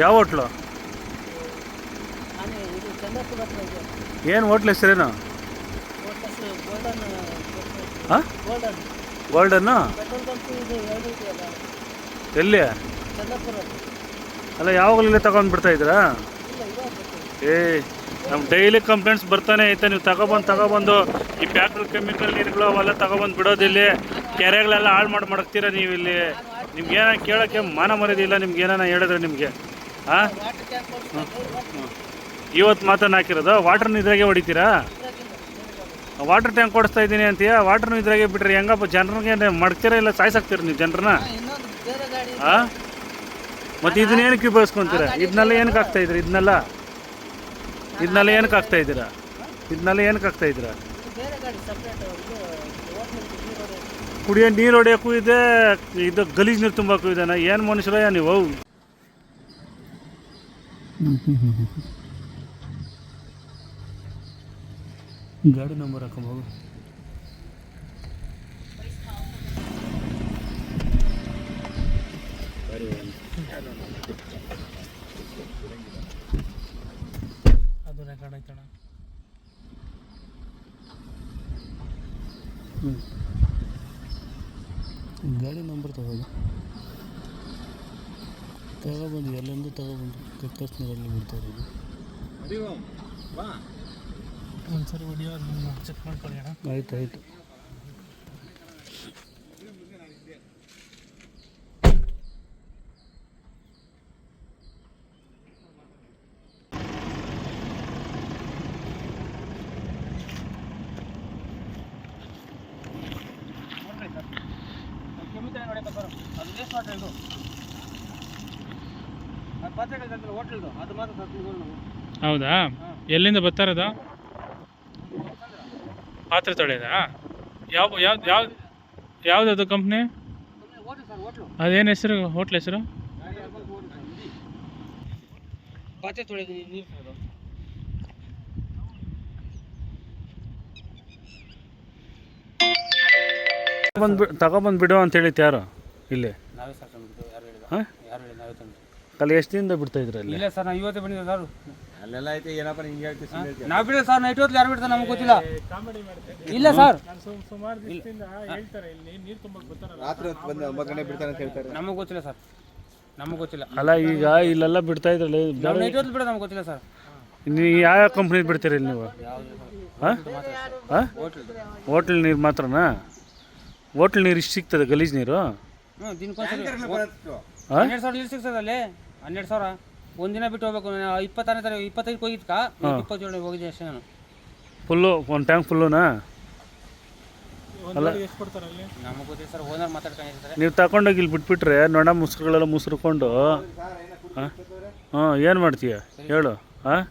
ಯಾವ ಹೋಟ್ಲು? ಏನು ಹೋಟ್ಲ್ ಹೆಸರೇನು? ಹಾಂ? ಗೋಲ್ಡನ್. ಗೋಲ್ಡನ್ನು? ಎಲ್ಲಿ? ಅಲ್ಲ ಯಾವಾಗಲೂ ತಗೊಂಡ್ಬಿಡ್ತಾ ತಗೊಂಡು ಬಿಡ್ತಾ ಇದ್ದೀರಾ. ಏ ನಮ್ಮ ಡೈಲಿ ಕಂಪ್ಲೇಂಟ್ಸ್ ಬರ್ತಾನೆ ಐತೆ ನೀವು ತಗೊಬಂದು ತಗೊಬಂದು. ಈ ಫ್ಯಾಕ್ಟ್ರಿ ಕೆಮಿಕಲ್ ನೀರುಗಳು ಅವೆಲ್ಲ ತಗೊಬಂದು ಬಿಡೋದಿಲ್ಲಿ ಕೆರೆಗಳೆಲ್ಲ ಹಾಳು ಮಾಡಿ ಮಡಗ್ತೀರಾ ನೀವು ಇಲ್ಲಿ ನಿಮ್ಗೆ ಏನೋ ಕೇಳೋಕ್ಕೆ ಮಾನ ಮರೆಯೋದಿಲ್ಲ ನಿಮ್ಗೆ ಏನಾರ ಹೇಳಿದ್ರೆ ನಿಮಗೆ? ಹಾಂ ಇವತ್ತು ಮಾತನ್ನು ಹಾಕಿರೋದು? ವಾಟರ್ ಇದ್ರಾಗೆ ಹೊಡಿತೀರಾ. ವಾಟರ್ ಟ್ಯಾಂಕ್ ಕೊಡಿಸ್ತಾ ಇದ್ದೀನಿ ಅಂತೀಯ? ವಾಟರ್ ಇದ್ರಾಗೆ ಬಿಟ್ರಿ ಹೆಂಗಪ್ಪ? ಜನರಿಗೆ ಮಡ್ತೀರಾ ಇಲ್ಲ ಸಾಯ್ಸಾಕ್ತೀರ ನೀವು ಜನರನ್ನ? ಹಾ, ಮತ್ತು ಇದನ್ನ ಏನಕ್ಕೆ ಉಪಯೋಗಿಸ್ಕೊಂತೀರ? ಇದನ್ನೆಲ್ಲ ಏನಕ್ಕೆ ಆಗ್ತಾ ಇದ್ರಿ ಇದನ್ನೆಲ್ಲ? ಇದನ್ನೆಲ್ಲ ಏನಕ್ಕೆ ಹಾಕ್ತಾ ಇದ್ದೀರಾ? ಇದನ್ನೆಲ್ಲ ಏನಕ್ಕೆ ಹಾಕ್ತಾ ಇದ್ದೀರಾ. ಕುಡಿಯೋ ನೀರು ಹೊಡೆಯೋಕ್ಕೂ ಇದೆ ಇದು ಗಲೀಜು ನೀರು ತುಂಬಕ್ಕೂ ಇದೆ ಏನು ಮನುಷ್ಯರ ನೀವು? ಗಾಡಿ ನಂಬರ್ ಹಾಕೋಬಹುದು ಅದು ರೆಕಾರ್ಡ್ ಆಯ್ತಣ ಗಾಡಿ ನಂಬರ್ ತಗೋದು ತಗೊಬಂದು ಎಲ್ಲೊಂದು ತಗೊಬಂದು ಕಕ್ಕಸ್ ಬಿಡ್ತಾರೆ ಬಿಡ್ತಾ ಇರೋದು. ಒಂದ್ಸರಿ ಹೊಡಿಯೋ ಚೆಕ್ ಮಾಡ್ಕೊಳ್ಳಿ ಆಯ್ತು ಆಯ್ತು. ಬರೋ ಅದು ವೇಸ್ಟ್ ವಾಟರ್ ಇದು. ಪಾತ್ರೆಗಳು ಹೋಟೆಲ್ದು ಅದು ಮಾತ್ರ ತರ್ತೀವಿ ನಾವು. ಹೌದಾ? ಎಲ್ಲಿಂದ ಬರ್ತಾರದ? ಪಾತ್ರೆ ತೊಳೆಯದಾ? ಯಾವ ಯಾವ್ದು ಯಾವ್ದು ಯಾವುದದು ಕಂಪ್ನಿ ಸುಮ್ಮನೆ ಹೋಟೆಲ್ ಸರ್ ಹೋಟ್ಲು. ಅದೇನು ಹೆಸರು ಹೋಟ್ಲ್ ಹೆಸರು? ಪಾತ್ರೆ ತೊಳೆದು ನೀರು ತಗೊಬಂದು ಬಿಡು ಅಂತ ಹೇಳಿತ್ತು ಯಾರು ಇಲ್ಲಿ? ನಾವೇ ಸರ್ ಯಾರು ಹೇಳಿದ ಹಾಂ? ಯಾರು ಹೇಳಿ ನಾವೇ ತಂದು ಅಲ್ಲಿ ಎಷ್ಟು ದಿನದಿಂದ ಬಿಡ್ತಾ ಇದ್ರೆ ಅಲ್ಲಿ? ಇಲ್ಲ ಸರ್ ನಾವು ಇವತ್ತೇ ಬಂದಿದ್ದೆ ಸರ್. ಅಲ್ಲೆಲ್ಲ ಐತೆ ಏನಪ್ಪ ಹಿಂಗೆ ಹೇಳ್ತೀವಿ ಸುಮ್ಮನೆ ನಾವು ಬಿಡ್ರಿ ಸರ್ ನೈಟ್ ಹೊತ್ತು ಯಾರು ಬಿಡ್ತಾರೆ ನಮ್ಗೆ ಗೊತ್ತಿಲ್ಲ. ಇಲ್ಲ ಸರ್. ರಾತ್ರಿ ಹೊತ್ತು ಬಂದು ಒಂಬತ್ತು ಗಂಟೆ ಬಿಡ್ತಾರೆ ಅಂತ ಹೇಳ್ತಾರೆ. ನಮಗೆ ಗೊತ್ತಿಲ್ಲ ಸರ್. ನಮಗೆ ಗೊತ್ತಿಲ್ಲ. ಅಲ್ಲ ಈಗ ಇಲ್ಲೆಲ್ಲ ಬಿಡ್ತಾ ಇದ್ರಲ್ಲ ನಾವು ನೈಟ್ ಹೊತ್ತು ಬಿಡೋದು ನಮ್ಗೆ ಗೊತ್ತಿಲ್ಲ ಸರ್. ನೀವು ಯಾವ ಕಂಪ್ನಿ ಬಿಡ್ತೀರಿ ಇಲ್ಲಿ ನೀವು? ಹಾಂ? ಹಾಂ? ಹೋಟ್ಲ್ ನೀರು ಮಾತ್ರನಾ? ಹೋಟ್ಲ್ ನೀರು ಇಷ್ಟು ಸಿಗ್ತದೆ ಗಲೀಜು ನೀರು? ಹ್ಞೂ ದಿನಕ್ಕೊಂದ್ಸರಿ ಹಾಂ? ಹನ್ನೆರಡು ಸಾವಿರ ಲೀಟರ್ ಸಿಗ್ತದೆ ಅಲ್ಲಿ. ಹನ್ನೆರಡು ಸಾವಿರ? ಒಂದಿನ ಬಿಟ್ಟು ಹೋಗ್ಬೇಕು. ನಾನು ಇಪ್ಪತ್ತಾರನೇ ತಾರೀಕು ಇಪ್ಪತ್ತೈದು ಹೋಗಿದ್ಕ? ಇಪ್ಪತ್ತೇಳನೇ ಹೋಗಿದ್ದೆ ಅಷ್ಟೇ ನಾನು. ಫುಲ್ಲು ಒಂದು ಟ್ಯಾಂಕ್ ಫುಲ್ಲುನಾ ಅಲ್ಲ. ನಮಗೆ ಗೊತ್ತಿಲ್ಲ ಸರ್ ಓನರ್ ಮಾತಾಡ್ಕೊಂಡಿರ್ತಾರೆ ನೀವು ತಗೊಂಡೋಗಿ ಇಲ್ಲಿ ಬಿಟ್ಬಿಟ್ರೆ ನೋಡ ಮುಸ್ರುಗಳೆಲ್ಲ ಮುಸ್ರುಕೊಂಡು ಹಾಂ ಹಾಂ ಏನು ಮಾಡ್ತೀಯ? ಹೇಳು ಹಾಂ